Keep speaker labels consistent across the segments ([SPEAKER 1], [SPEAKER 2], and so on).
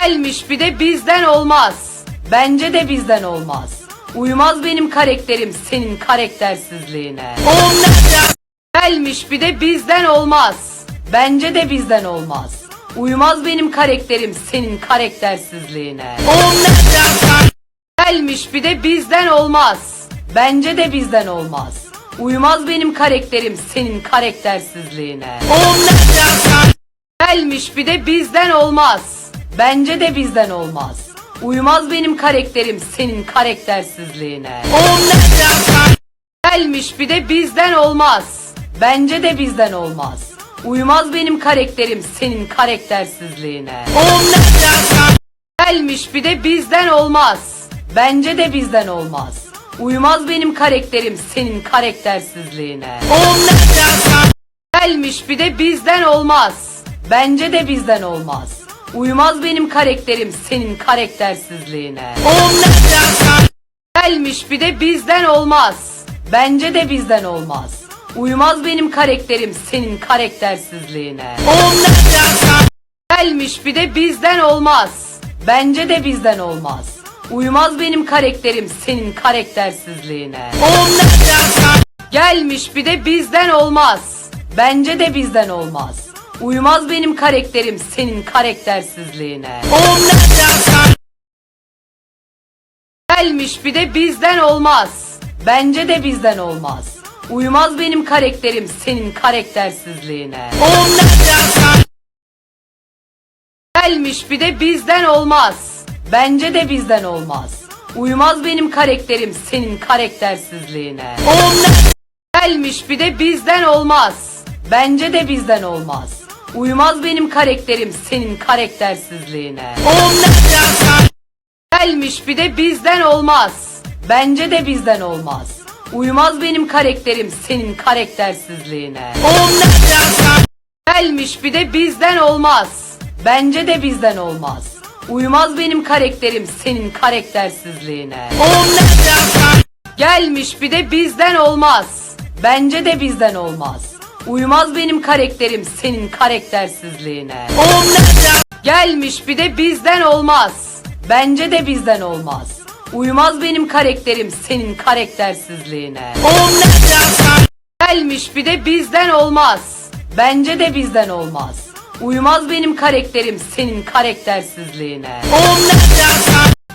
[SPEAKER 1] Gelmiş bir de bizden olmaz. Bence de bizden olmaz. Uymaz benim karakterim senin karaktersizliğine. Gelmiş bir de bizden olmaz. Bence de bizden olmaz. Uymaz benim karakterim senin karaktersizliğine. Gelmiş bir de bizden olmaz. Bence de bizden olmaz. Uymaz benim karakterim senin karaktersizliğine. Gelmiş bir de bizden olmaz. Bence de bizden olmaz. Uymaz benim karakterim senin karaktersizliğine. Gelmiş bir de bizden olmaz. Bence de bizden olmaz. Uymaz benim karakterim senin karaktersizliğine. Gelmiş bir de bizden olmaz. Bence de bizden olmaz. Uymaz benim karakterim senin karaktersizliğine. Gelmiş bir de bizden olmaz. Bence de bizden olmaz. Uymaz benim karakterim senin karaktersizliğine. Gelmiş bir de bizden olmaz. Bence de bizden olmaz. Uymaz benim karakterim senin karaktersizliğine. Gelmiş bir de bizden olmaz. Bence de bizden olmaz. Uymaz benim karakterim senin karaktersizliğine. Gelmiş bir de bizden olmaz. Bence de bizden olmaz. Uymaz benim karakterim senin karaktersizliğine. Gelmiş bir de bizden olmaz. Bence de bizden olmaz. Uymaz benim karakterim senin karaktersizliğine. Gelmiş bir de bizden olmaz. Bence de bizden olmaz. Uymaz benim karakterim senin karaktersizliğine. Gelmiş bir de bizden olmaz. Bence de bizden olmaz. Uymaz benim karakterim senin karaktersizliğine. Gelmiş bir de bizden olmaz. Bence de bizden olmaz. Uymaz benim karakterim senin karaktersizliğine. Gelmiş bir de bizden olmaz. Bence de bizden olmaz. Uymaz benim karakterim senin karaktersizliğine. Gelmiş bir de bizden olmaz. Bence de bizden olmaz. Uymaz benim karakterim senin karaktersizliğine. Gelmiş bir de bizden olmaz. Bence de bizden olmaz. Uymaz benim karakterim senin karaktersizliğine. Gelmiş bir de bizden olmaz. Bence de bizden olmaz. Uymaz benim karakterim senin karaktersizliğine.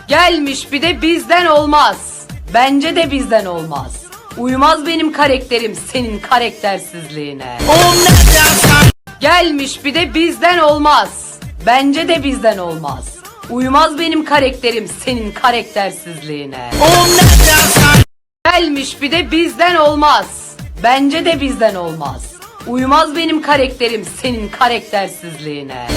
[SPEAKER 1] Gelmiş bir de bizden olmaz. Bence de bizden olmaz. Uymaz benim karakterim senin karaktersizliğine. Gelmiş bir de bizden olmaz. Bence de bizden olmaz. Uymaz benim karakterim senin karaktersizliğine. Gelmiş bir de bizden olmaz. Bence de bizden olmaz. Uymaz benim karakterim senin karaktersizliğine.